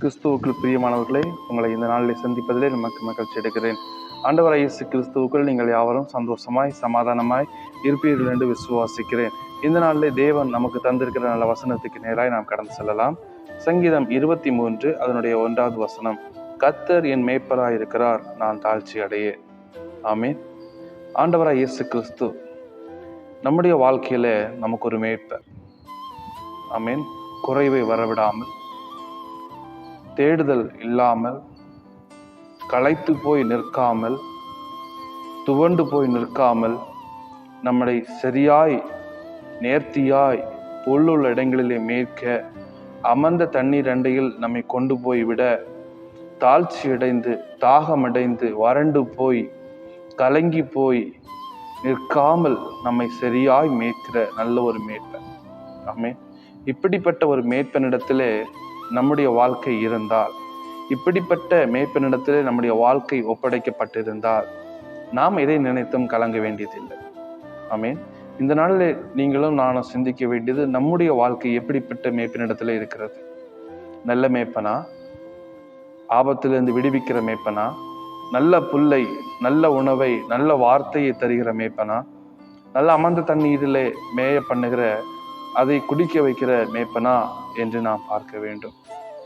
கிறிஸ்துவுக்குள் பிரியமானவர்களே உங்களை இந்த நாளில் சந்திப்பதிலே நமக்கு மகிழ்ச்சி எடுக்கிறேன் ஆண்டவர் இயேசு கிறிஸ்துவுக்குள் நீங்கள் யாவரும் சந்தோஷமாய் சமாதானமாய் இருப்பீர்கள் என்று விசுவாசிக்கிறேன். இந்த நாளிலே தேவன் நமக்கு தந்திருக்கிற நல்ல வசனத்துக்கு நேராக நாம் கடந்து செல்லலாம். சங்கீதம் இருபத்தி மூன்று அதனுடைய ஒன்றாவது வசனம் கத்தர் என் மேய்ப்பராக இருக்கிறார் நான் தாழ்ச்சி அடையே. ஆமீன். ஆண்டவராக இயேசு கிறிஸ்து நம்முடைய வாழ்க்கையில் நமக்கு ஒரு மேய்ப்பர். ஆமீன். குறைவை வரவிடாமல் தேடுதல் இல்லாமல் களைத்து போய் நிற்காமல் துவண்டு போய் நிற்காமல் நம்மளை சரியாய் நேர்த்தியாய் உள்ளுள்ள இடங்களிலே மேற்க அமர்ந்த தண்ணீர் அண்டையில் நம்மை கொண்டு போய் விட தாழ்ச்சி அடைந்து தாகமடைந்து வறண்டு போய் கலங்கி போய் நிற்காமல் நம்மை சரியாய் மேய்க்கிற நல்ல ஒரு மேய்ப்பன் ஆமே இப்படிப்பட்ட ஒரு மேய்ப்பனிடத்திலே நம்முடைய வாழ்க்கை இருந்தால் இப்படிப்பட்ட மேய்ப்பனிடத்திலே நம்முடைய வாழ்க்கை ஒப்படைக்கப்பட்டிருந்தால் நாம் எதை நினைத்தும் கலங்க வேண்டியதில்லை. ஆமீன். இந்த நாளில் நீங்களும் நானும் சிந்திக்க வேண்டியது நம்முடைய வாழ்க்கை எப்படிப்பட்ட மேய்ப்பனிடத்துல இருக்கிறது? நல்ல மேய்ப்பனா? ஆபத்திலிருந்து விடுவிக்கிற மேய்ப்பனா? நல்ல புல்லை நல்ல உணவை நல்ல வார்த்தையை தருகிற மேய்ப்பனா? நல்ல அமர்ந்த தண்ணீரிலே மேய பண்ணுகிற அதை குடிக்க வைக்கிற மேய்ப்பனா என்று நாம் பார்க்க வேண்டும்.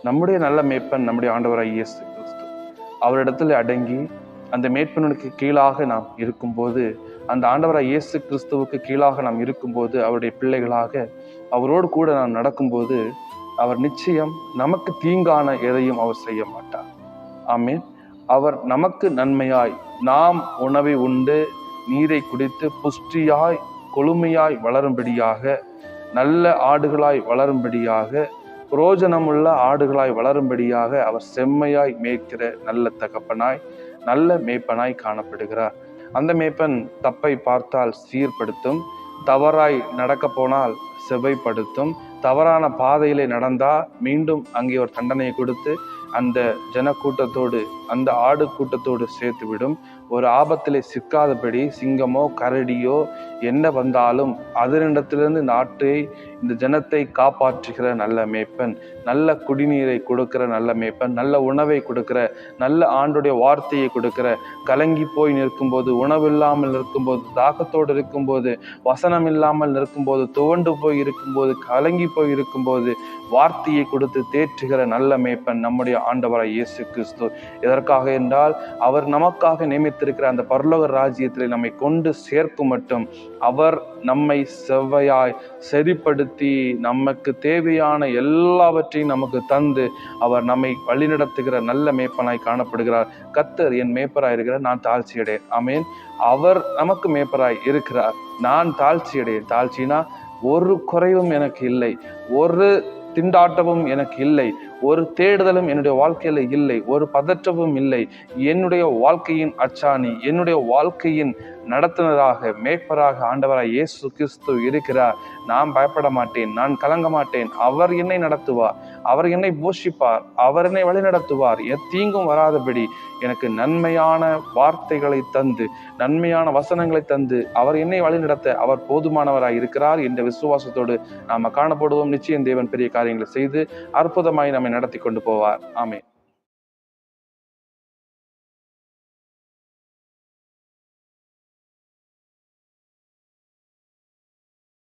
நம்முடைய நல்ல மேய்ப்பன் நம்முடைய ஆண்டவராய் இயேசு கிறிஸ்து. அவரிடத்தில் அடங்கி அந்த மேய்ப்பனுக்கு கீழாக நாம் இருக்கும்போது அந்த ஆண்டவராய் இயேசு கிறிஸ்துவுக்கு கீழாக நாம் இருக்கும்போது அவருடைய பிள்ளைகளாக அவரோடு கூட நாம் நடக்கும்போது அவர் நிச்சயம் நமக்கு தீங்கான எதையும் அவர் செய்ய மாட்டார். ஆமீன். அவர் நமக்கு நன்மையாய் நாம் உணவை உண்டு நீரை குடித்து புஷ்டியாய் கொழுமையாய் வளரும்படியாக நல்ல ஆடுகளாய் வளரும்படியாக புரோஜனமுள்ள ஆடுகளாய் வளரும்படியாக அவர் செம்மையாய் மேய்க்கிற நல்ல தகப்பனாய் நல்ல மேய்ப்பனாய் காணப்படுகிறார். அந்த மேய்ப்பன் தப்பை பார்த்தால் சீர்படுத்தும் தவறாய் நடக்க போனால் செவைப்படுத்தும் தவறான பாதையிலே நடந்தா மீண்டும் அங்கே ஒரு தண்டனையை கொடுத்து அந்த ஜனக்கூட்டத்தோடு அந்த ஆடு கூட்டத்தோடு சேர்த்து விடும் ஒரு ஆபத்திலே சிக்காதபடி சிங்கமோ கரடியோ என்ன வந்தாலும் அதனிடத்திலிருந்து நாட்டை இந்த ஜனத்தை காப்பாற்றுகிற நல்ல மேய்ப்பன் நல்ல குடிநீரை கொடுக்கிற நல்ல மேய்ப்பன் நல்ல உணவை கொடுக்கிற நல்ல ஆண்டுடைய வார்த்தையை கொடுக்கிற கலங்கி போய் நிற்கும்போது உணவில்லாமல் இருக்கும்போது தாகத்தோடு இருக்கும்போது வசனம் இல்லாமல் நிற்கும்போது துவண்டு போய் இருக்கும்போது கலங்கி போய் இருக்கும்போது வார்த்தையை கொடுத்து தேற்றுகிற நல்ல மேய்ப்பன் நம்முடைய ஆண்டவராய் இயேசு கிறிஸ்து. எதற்காக என்றால் அவர் நமக்காக நியமித்திருக்கிற அந்த பரலோக ராஜ்யத்தில் நம்மை கொண்டு சேர்க்கும் மட்டும் அவர் நம்மை செவ்வையாய் சரிப்படுத்தி நமக்கு தேவையான எல்லாவற்றையும் நமக்கு தந்து அவர் நம்மை வழிநடத்துகிற நல்ல மேய்ப்பனாய் காணப்படுகிறார். கத்தர் என் மேய்ப்பராய் இருக்கிறார் நான் தாழ்ச்சியடே அமேன் அவர் நமக்கு மேய்ப்பராய் இருக்கிறார். நான் தாழ்ச்சி அடையேன். தாழ்ச்சினா ஒரு குறைவும் எனக்கு இல்லை. ஒரு திண்டாட்டமும் எனக்கு இல்லை. ஒரு தேடுதலும் என்னுடைய வாழ்க்கையில் இல்லை ஒரு பதற்றமும் இல்லை. என்னுடைய வாழ்க்கையின் அச்சாணி என்னுடைய வாழ்க்கையின் நடத்துனராக மேய்ப்பராக ஆண்டவராக இயேசு கிறிஸ்து இருக்கிறார். நான் பயப்பட மாட்டேன் நான் கலங்க மாட்டேன். அவர் என்னை நடத்துவார் அவர் என்னை போஷிப்பார் அவர் என்னை வழி நடத்துவார் எத்தீங்கும் வராதபடி எனக்கு நன்மையான வார்த்தைகளை தந்து நன்மையான வசனங்களை தந்து அவர் என்னை வழி நடத்த அவர் போதுமானவராய் இருக்கிறார் என்ற விசுவாசத்தோடு நாம காணப்படுவோம். நிச்சயம் தேவன் பெரிய காரியங்களை செய்து அற்புதமாய் நம்மை நடத்தி கொண்டு போவார். ஆமே